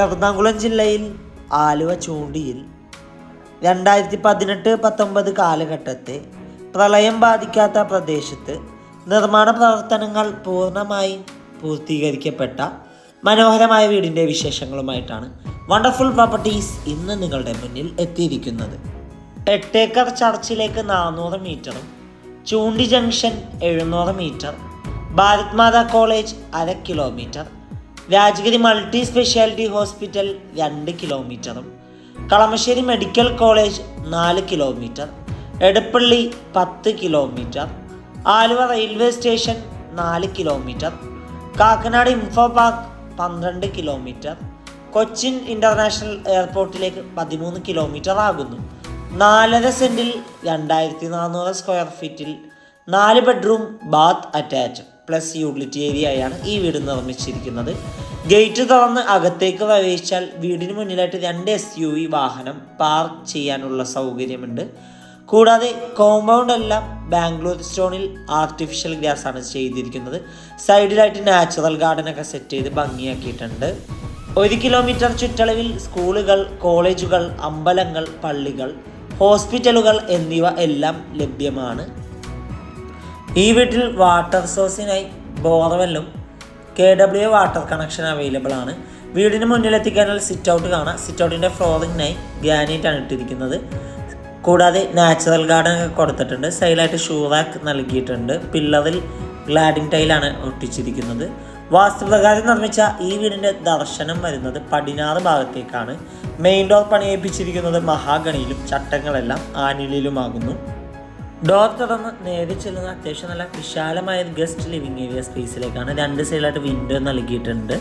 എറണാകുളം ജില്ലയിൽ ആലുവ ചൂണ്ടിയിൽ രണ്ടായിരത്തി പതിനെട്ട് പത്തൊമ്പത് കാലഘട്ടത്തെ പ്രളയം ബാധിക്കാത്ത പ്രദേശത്ത് നിർമ്മാണ പ്രവർത്തനങ്ങൾ പൂർണമായും പൂർത്തീകരിക്കപ്പെട്ട മനോഹരമായ വീടിന്റെ വിശേഷങ്ങളുമായിട്ടാണ് വണ്ടർഫുൾ പ്രോപ്പർട്ടീസ് ഇന്ന് നിങ്ങളുടെ മുന്നിൽ എത്തിയിരിക്കുന്നത്. എട്ടേക്കർ ചർച്ചിലേക്ക് നാനൂറ് മീറ്ററും ചൂണ്ടി ജംഗ്ഷൻ എഴുന്നൂറ് മീറ്റർ ഭാരത് മാതാ കോളേജ് അര kilometre Rajagiri multi speciality hospital രണ്ട് കിലോമീറ്ററും. കളമശ്ശേരി മെഡിക്കൽ കോളേജ് നാല് കിലോമീറ്റർ. എടപ്പള്ളി പത്ത് കിലോമീറ്റർ. ആലുവ റെയിൽവേ സ്റ്റേഷൻ നാല് കിലോമീറ്റർ. കാക്കനാട് ഇൻഫോ പാർക്ക് പന്ത്രണ്ട് കിലോമീറ്റർ. കൊച്ചിൻ ഇന്റർനാഷണൽ എയർപോർട്ടിലേക്ക് പതിമൂന്ന് കിലോമീറ്റർ ആകുന്നു. നാലര സെന്റിൽ രണ്ടായിരത്തി നാനൂറ് സ്ക്വയർ ഫീറ്റിൽ നാല് bedroom bath attach plus utility ഏരിയയാണ് ഈ വീട് നിർമ്മിച്ചിരിക്കുന്നത്. ഗേറ്റ് തുറന്ന് അകത്തേക്ക് പ്രവേശിച്ചാൽ വീടിന് മുന്നിലായിട്ട് രണ്ട് എസ് യു വി വാഹനം പാർക്ക് ചെയ്യാനുള്ള സൗകര്യമുണ്ട്. കൂടാതെ കോമ്പൗണ്ട് എല്ലാം ബാംഗ്ലൂർ സ്റ്റോണിൽ ആർട്ടിഫിഷ്യൽ ഗ്രാസ് ആണ് ചെയ്തിരിക്കുന്നത്. സൈഡിലായിട്ട് നാച്ചുറൽ ഗാർഡനൊക്കെ സെറ്റ് ചെയ്ത് ഭംഗിയാക്കിയിട്ടുണ്ട്. ഒരു കിലോമീറ്റർ ചുറ്റളവിൽ സ്കൂളുകൾ കോളേജുകൾ അമ്പലങ്ങൾ പള്ളികൾ ഹോസ്പിറ്റലുകൾ എന്നിവ എല്ലാം ലഭ്യമാണ്. ഈ വീട്ടിൽ വാട്ടർ സോഴ്സിനായി ബോർവെല്ലും K W water connection available ആണ്. വീടിന് മുന്നിലെത്തിക്കാനുള്ള സിറ്റ് ഔട്ട് കാണാം. സിറ്റ് ഔട്ടിന്റെ ഫ്ലോറിങ്ങിനായി ആണ് ഇട്ടിരിക്കുന്നത്. കൂടാതെ നാച്ചുറൽ ഗാർഡൻ ഒക്കെ കൊടുത്തിട്ടുണ്ട്. സൈലായിട്ട് ഷൂ റാക്ക് നൽകിയിട്ടുണ്ട്. പില്ലറിൽ ഗ്ലാഡിംഗ് ടൈലാണ് ഒട്ടിച്ചിരിക്കുന്നത്. വാസ്തുപ്രകാരം നിർമ്മിച്ച ഈ വീടിന്റെ ദർശനം വരുന്നത് പടിഞ്ഞാറ് ഭാഗത്തേക്കാണ്. മെയിൻ ഡോർ പണിയേപ്പിച്ചിരിക്കുന്നത് മഹാഗണിയിലും ചട്ടങ്ങളെല്ലാം ആനിലിലുമാകുന്നു ഡോർ തുറന്ന് നേരെ ചെല്ലുന്ന അത്യാവശ്യം നല്ല വിശാലമായ ഒരു ഗസ്റ്റ് ലിവിങ് ഏരിയ സ്പേസിലേക്കാണ് രണ്ട് സൈഡിലായിട്ട് വിൻഡോ നൽകിയിട്ടുണ്ട്.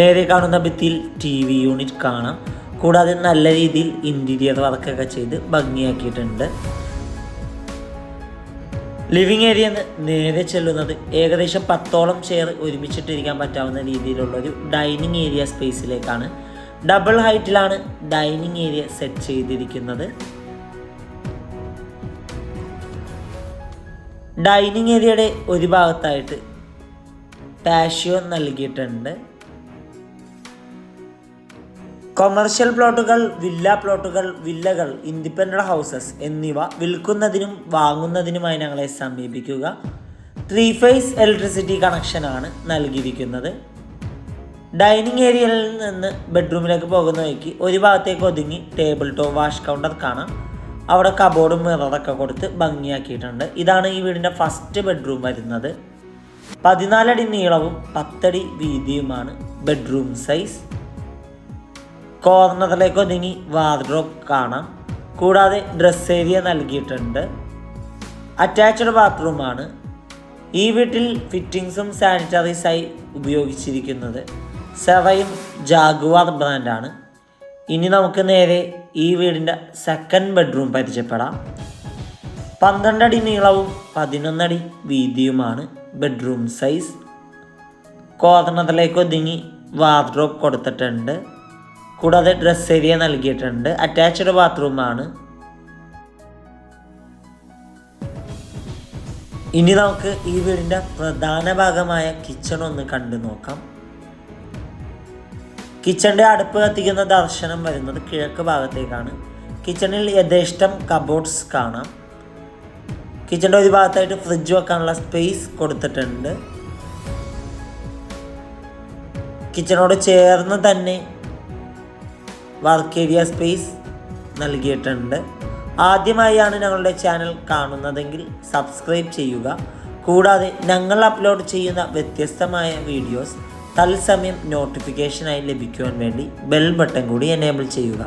നേരെ കാണുന്ന ഭിത്തിയിൽ ടി വി യൂണിറ്റ് കാണാം. കൂടാതെ നല്ല രീതിയിൽ ഇന്റീരിയർ വർക്കൊക്കെ ചെയ്ത് ഭംഗിയാക്കിയിട്ടുണ്ട്. ലിവിങ് ഏരിയ നേരെ ചെല്ലുന്നത് ഏകദേശം പത്തോളം ചെയർ ഒരുമിച്ചിട്ടിരിക്കാൻ പറ്റാവുന്ന രീതിയിലുള്ള ഒരു ഡൈനിങ് ഏരിയ സ്പേസിലേക്കാണ് ഡബിൾ ഹൈറ്റിലാണ് ഡൈനിങ് ഏരിയ സെറ്റ് ചെയ്തിരിക്കുന്നത്. ഡൈനിങ് ഏരിയയുടെ ഒരു ഭാഗത്തായിട്ട് പാഷ്യോ നൽകിയിട്ടുണ്ട്. കൊമേഴ്ഷ്യൽ പ്ലോട്ടുകൾ വില്ല പ്ലോട്ടുകൾ വില്ലകൾ ഇൻഡിപെൻഡന്റ് ഹൗസസ് എന്നിവ വിൽക്കുന്നതിനും വാങ്ങുന്നതിനുമായി ഞങ്ങളെ സമീപിക്കുക. ത്രീ ഫേസ് ഇലക്ട്രിസിറ്റി കണക്ഷനാണ് നൽകിയിരിക്കുന്നത്. ഡൈനിങ് ഏരിയയിൽ നിന്ന് ബെഡ്റൂമിലേക്ക് പോകുന്ന വഴിക്ക് ഒരു ഭാഗത്തേക്ക് ഒതുങ്ങി ടേബിൾ ടോ വാഷ് കൗണ്ടർ കാണാം. അവിടെ കബോർഡും മിററൊക്കെ കൊടുത്ത് ഭംഗിയാക്കിയിട്ടുണ്ട്. ഇതാണ് ഈ വീടിന്റെ ഫസ്റ്റ് ബെഡ്റൂം വരുന്നത്. പതിനാലടി നീളവും പത്തടി വീതിയുമാണ് ബെഡ്റൂം സൈസ് കോർണറിലേക്ക് ഒതുങ്ങി വാർഡ്രോബ് കാണാം. കൂടാതെ ഡ്രസ് ഏരിയ നൽകിയിട്ടുണ്ട്. അറ്റാച്ച്ഡ് ബാത്റൂമാണ് ഈ വീട്ടിൽ ഫിറ്റിങ്സും സാനിറ്ററീസായി ഉപയോഗിച്ചിരിക്കുന്നത്. സെവയും ജാഗുവാർ ബ്രാൻഡാണ് ഇനി നമുക്ക് നേരെ ഈ വീടിന്റെ സെക്കൻഡ് ബെഡ്റൂം പരിചയപ്പെടാം. പന്ത്രണ്ടടി നീളവും പതിനൊന്നടി വീതിയുമാണ് ബെഡ്റൂം സൈസ് കോതണത്തിലേക്ക് ഒതുങ്ങി വാർഡ്രോബ് കൊടുത്തിട്ടുണ്ട്. കൂടാതെ ഡ്രസ് ഏരിയ നൽകിയിട്ടുണ്ട്. അറ്റാച്ച്ഡ് ബാത്റൂമാണ് ഇനി നമുക്ക് ഈ വീടിന്റെ പ്രധാന ഭാഗമായ കിച്ചൺ ഒന്ന് കണ്ടു നോക്കാം കിച്ചണിന്റെ അടുപ്പ് കത്തിക്കുന്ന ദർശനം വരുന്നത് കിഴക്ക് ഭാഗത്തേക്കാണ്. കിച്ചണിൽ യഥേഷ്ടം കബോർഡ്സ് കാണാം. കിച്ചണിന്റെ ഒരു ഭാഗത്തായിട്ട് ഫ്രിഡ്ജ് വെക്കാനുള്ള സ്പേസ് കൊടുത്തിട്ടുണ്ട്. കിച്ചണോട് ചേർന്ന് തന്നെ വർക്ക് ഏരിയ സ്പേസ് നൽകിയിട്ടുണ്ട്. ആദ്യമായാണ് ഞങ്ങളുടെ ചാനൽ കാണുന്നതെങ്കിൽ സബ്സ്ക്രൈബ് ചെയ്യുക. കൂടാതെ ഞങ്ങൾ അപ്ലോഡ് ചെയ്യുന്ന വ്യത്യസ്തമായ വീഡിയോസ് തത്സമയം നോട്ടിഫിക്കേഷനായി ലഭിക്കുവാൻ വേണ്ടി ബെൽ ബട്ടൺ കൂടി എനേബിൾ ചെയ്യുക.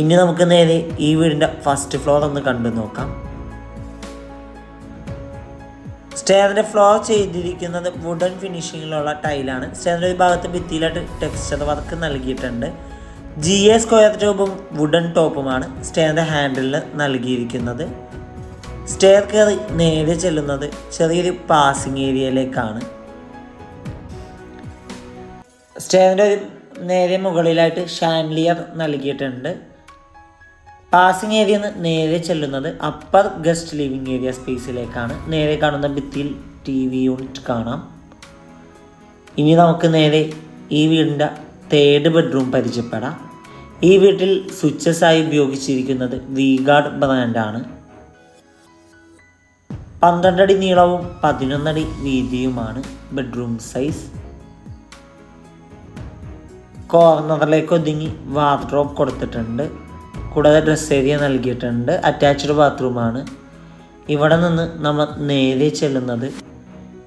ഇനി നമുക്ക് നേരെ ഈ വീടിന്റെ ഫസ്റ്റ് ഫ്ലോർ ഒന്ന് കണ്ടു നോക്കാം. സ്റ്റെയറിന്റെ ഫ്ലോർ ചെയ്തിരിക്കുന്നത് വുഡൻ ഫിനിഷിങ്ങിലുള്ള ടൈലാണ് സ്റ്റെയറിന്റെ ഒരു ഭാഗത്ത് ഭിത്തിയിലായിട്ട് ടെക്സ്ചർ വർക്ക് നൽകിയിട്ടുണ്ട്. ജി എ സ്ക്വയർ ട്യൂബും വുഡൻ ടോപ്പുമാണ് സ്റ്റെയറിന്റെ ഹാൻഡിലിൽ നൽകിയിരിക്കുന്നത്. സ്റ്റെയർ കയറി നേരെ ചെല്ലുന്നത് ചെറിയൊരു പാസിംഗ് ഏരിയയിലേക്കാണ് സ്റ്റെയറിന്റെ ഒരു നേരെ മുകളിലായിട്ട് ഷാൻലിയർ നൽകിയിട്ടുണ്ട്. പാസിംഗ് ഏരിയ നേരെ ചെല്ലുന്നത് അപ്പർ ഗസ്റ്റ് ലിവിംഗ് ഏരിയ സ്പേസിലേക്കാണ് നേരെ കാണുന്ന ഭിത്തിയിൽ ടി വി യൂണിറ്റ് കാണാം. ഇനി നമുക്ക് നേരെ ഈ വീടിന്റെ തേർഡ് ബെഡ്റൂം പരിചയപ്പെടാം. ഈ വീട്ടിൽ സ്വിച്ചസ് ആയി ഉപയോഗിച്ചിരിക്കുന്നത് വീഗാർഡ് ബ്രാൻഡാണ് പന്ത്രണ്ടടി നീളവും പതിനൊന്നടി വീതിയുമാണ് ബെഡ്റൂം സൈസ് കോർണറിലേക്ക് ഒതുങ്ങി വാർഡ്രോബ് കൊടുത്തിട്ടുണ്ട്. കൂടാതെ ഡ്രസ് ഏരിയ നൽകിയിട്ടുണ്ട്. അറ്റാച്ച്ഡ് ബാത്റൂമാണ് ഇവിടെ നിന്ന് നമ്മൾ നേരെ ചെല്ലുന്നത്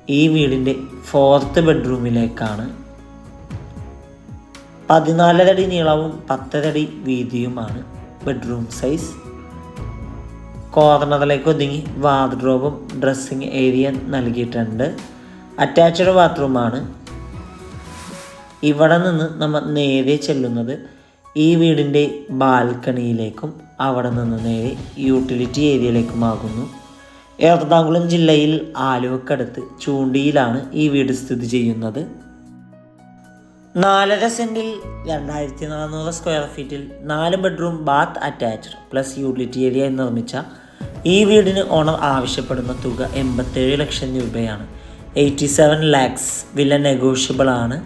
ഈ വീടിന്റെ ഫോർത്ത് ബെഡ്റൂമിലേക്കാണ് പതിനാലരടി നീളവും പത്തരടി വീതിയുമാണ് ബെഡ്റൂം സൈസ് കോർണറിലേക്ക് ഒതുങ്ങി വാർഡ്രോബും ഡ്രസ്സിങ് ഏരിയ നൽകിയിട്ടുണ്ട്. അറ്റാച്ച്ഡ് ബാത്റൂമാണ് ഇവിടെ നിന്ന് നമ്മൾ നേരെ ചെല്ലുന്നത് ഈ വീടിന്റെ ബാൽക്കണിയിലേക്കും അവിടെ നിന്ന് നേരെ യൂട്ടിലിറ്റി ഏരിയയിലേക്കുമാകുന്നു. എറണാകുളം ജില്ലയിൽ ആലുവക്കടുത്ത് ചൂണ്ടിയിലാണ് ഈ വീട് സ്ഥിതി ചെയ്യുന്നത്. നാലര സെന്റിൽ രണ്ടായിരത്തി നാനൂറ് സ്ക്വയർ ഫീറ്റിൽ നാല് bedroom bath attached plus utility area നിർമ്മിച്ച ഈ വീടിന് ഓണർ ആവശ്യപ്പെടുന്ന തുക എൺപത്തേഴ് ലക്ഷം രൂപയാണ്. എയ്റ്റി സെവൻ ലാക്സ് വില നെഗോഷ്യബിൾ ആണ്